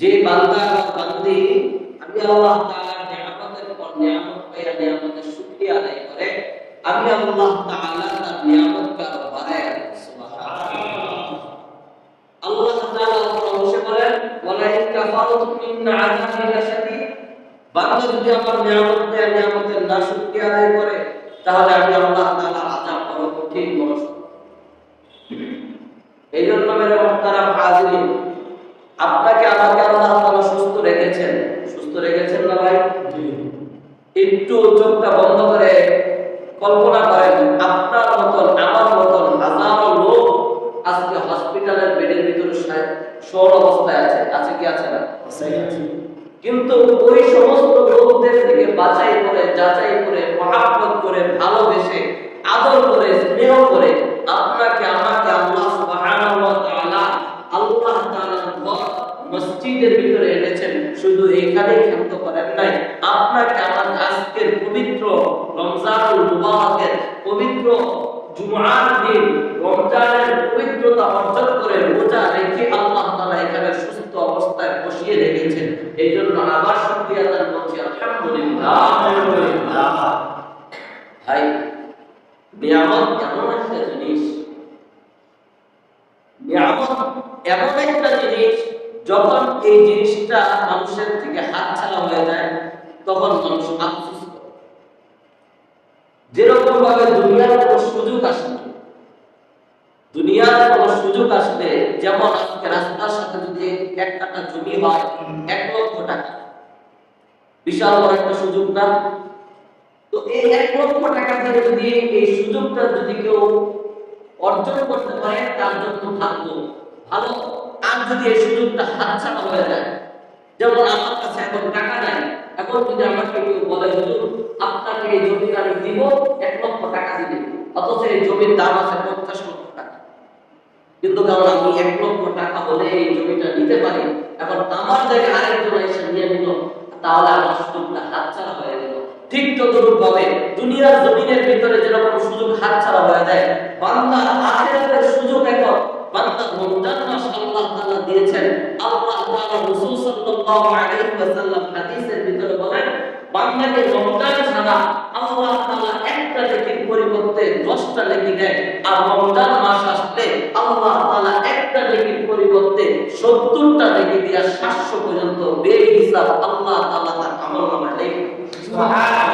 যে বান্দা বান্দি, আমি আল্লাহ তাআলার নিয়ামতের পর নিয়ামত পাইয়া নিয়ামতের শুকরিয়া আদায় করে, আমি আল্লাহ তাআলা তার আল্লাহ তাআলা কাফারতুম ইন আযাবি বান্দা যদি আমার নিয়ামত দেয় নিয়ামতের না শুকরিয়া আদায় করে, তাহলে আমি আল্লাহ তাআলা আযাব কঠিন বড় এই জন্য মেরে মহতারাম হাজিরিন, আপনাকে আমাকে রেখেছেন সুস্থ রেখেছেন না ভাই? একটু চোখটা বন্ধ করে কল্পনা করেন আপনার মতন আমার মতন হাজারো লোক আজকে হসপিটালের বেডের ভিতরে শোর অবস্থায় আছে। আছে কি আছে না? কিন্তু ওই সমস্ত লোকদের থেকে বাছাই করে যাচাই করে মহাব্বত করে ভালোবেসে আদর করে স্নেহ করে আপনাকে আমাকে আল্লাহ সুবহানাহু ওয়া তাআলা আল্লাহ তাআলার ঘর মসজিদের ভিতরে এনেছেন শুধু এখানেই ক্ষান্ত করেন নাই আপনাকে আমার আজকের পবিত্র রমজানুল মুবারকের পবিত্র জুমআর দিন, রমজানের পবিত্রতা অর্জন করে রোজা রেখে আল্লাহ তাআলা এখানে সুস্থ অবস্থায় বসিয়ে রেখেছেন। এই জন্য আবার শুকরিয়া আদায় করছি। আলহামদুলিল্লাহ। ভাই, নিয়ামত এমন একটা জিনিস, নিয়ামত এমন একটা জিনিস, যখন এই জিনিসটা মানুষের থেকে হাতছাড়া হয়ে যায় তখন মানুষ আফসোস করে। যেরকম ভাবে দুনিয়ার কোনো সুযোগ আসে দুনিয়ার কোনো সুযোগ আসলে যেমন আজকে রাস্তার সাথে যদি এক কাটা জমি হয়, এক লক্ষ টাকা, বিশাল বড় একটা সুযোগ না? তো এই এক লক্ষ টাকা দিয়ে যদি এই সুযোগটা যদি কেউ অর্জন করতে পারে, তার জন্য ভাগ্য ভালো। আর যদি এই সুযোগটা হাতছাড়া হয়ে যায় যেমন আমার কাছে এখন টাকা নাই, এখন যদি আমাকে কেউ বলে, হুজুর, আপনাকে এই জমিটা আমি দিব, এক লক্ষ টাকা দিবে অথচ এই জমির দাম আছে পঞ্চাশ লক্ষ টাকা। কিন্তু কারণ আমি এক লক্ষ টাকা হলে এই জমিটা নিতে পারি? এখন আমার জায়গায় আরেকজন এসে নিয়ে নিল, তাহলে আমার সুযোগটা হাতছাড়া হয়ে গেল। ঠিক তদরূপ ভাবে দুনিয়ার জমিনের ভিতরে যেরকম সুযোগ হাতছাড়া হয়ে যায়, বান্দার আখিরাতের সুযোগ এখন, বান্দা রমজান মাস সাল্লাল্লাহু আলাইহি ওয়াসাল্লাম হাদিসের ভিতরে বলেন, বান্দাকে রমজান ছাড়া আল্লাহ তাআলা একটা নেকির পরিবর্তে 10টা নেকি দেয়। আর রমজান মাস আসলে আল্লাহ তাআলা একটা নেকির পরিবর্তে 70টা নেকি দিয়া 700 পর্যন্ত বেহিসাব আল্লাহ তাআলা তার আমলনামায় লেখে। সুবহানাল্লাহ।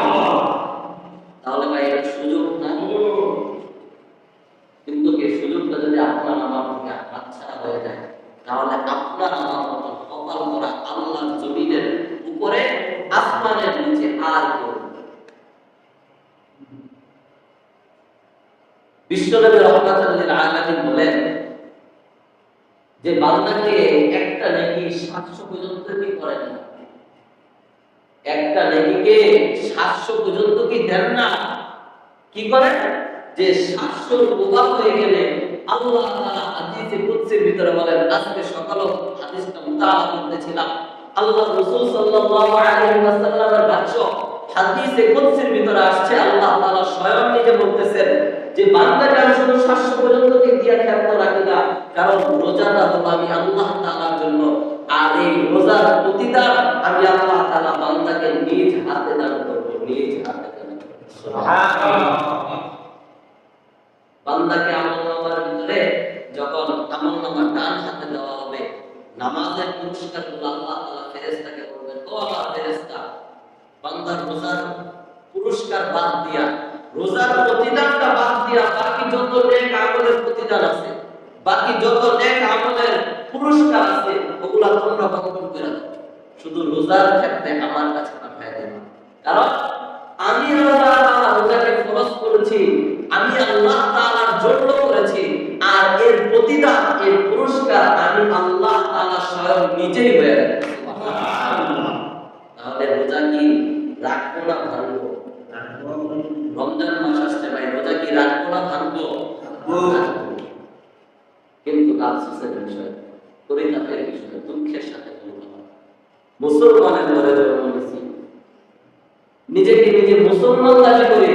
বিশ্বনবী রহমাতুল্লিল আলামিন বলেন যে বান্দাকে একটা নেকি 700 পর্যন্ত কি করেন না? একটা নেকিকে 700 পর্যন্ত কি দেন না? কি করেন? যে 700 ওভার হয়ে গেলে আল্লাহ হাদিসে কুদসির ভিতরে বলেন, আজকে সকালে হাদিসটা মুতাআলা করতেছিলাম। আল্লাহ রাসূল সাল্লাল্লাহু আলাইহি ওয়াসাল্লামের ভাষ্য হাদিসে কুদসির ভিতরে আসছে, আল্লাহ তাআলা স্বয়ং নিজে বলতেছেন যে বান্দাকে আমি শুধু 700 পর্যন্ত দিয়া ক্ষান্ত রাখি না, কারণ রোজাটা হলো আমি আল্লাহ তাআলার জন্য। আর এই রোজার প্রতিদান আমি আল্লাহ তাআলা বান্দাকে নিজ হাতে দান করব, নিজ হাতে দান বান্দাকে আমল নামার ভিতরে যখন আমল নামার ডান হাতে দেওয়া হবে নামাজের পুরস্কারগুলো আল্লাহ তাআলা ফেরেশতাকে বলবেন, ও আমার ফেরেশতা, বান্দার রোজার পুরস্কার বাদ দিয়া রোজার প্রতিদানটা বাদ দিয়া বাকি যত নেক আমলের প্রতিদান আছে, বাকি যত নেক আমলের পুরস্কার আছে, ওগুলা তোমরা বন্ধন করে দাও। শুধু রোজার ক্ষেত্রে আমার কাছে পাঠায় দেবে কারণ আমি তাআলা রোজাকে ফরজ করেছি, আমি আল্লাহ তাআলার জন্য করেছি রমজান মাস আসছে ভাই, রোজা কি রাখব না ভাঙবো কিন্তু আফসোসের বিষয়, পরিতাপের বিষয়, দুঃখের সাথে মুসলমানের ঘরে জন্ম নিয়েছি নিজেকে নিজে মুসলমান দাবি করে।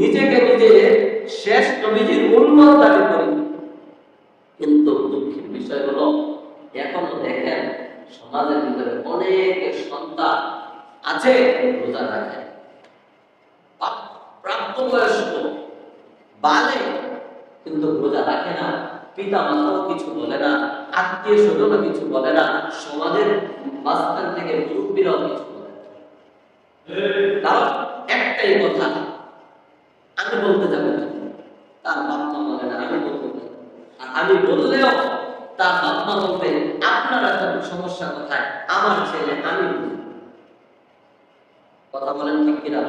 নিজেকে নিজে শেষ নবীজির উন্মত দাবি করি। কিন্তু দুঃখের বিষয় হলো সমাজের ভিতরে অনেক সন্তান আছে রোজা রাখে প্রাপ্তবয়স্ক বালে কিন্তু রোজা রাখে না পিতা মাতাও কিছু বলে না আত্মীয় স্বজনও কিছু বলে না, সমাজের মাঝখান থেকে মুরব্বীরাও কিছু বলে কারণ একটাই কথা, আমি বলতে যাব না। তার বাপ বলে না, আমি বলতে আর আমি বললেও তার বাপ মা আপনার এখন সমস্যা কোথায়? আমার ছেলে, আমি কথা বলেন ঠিক কিনা?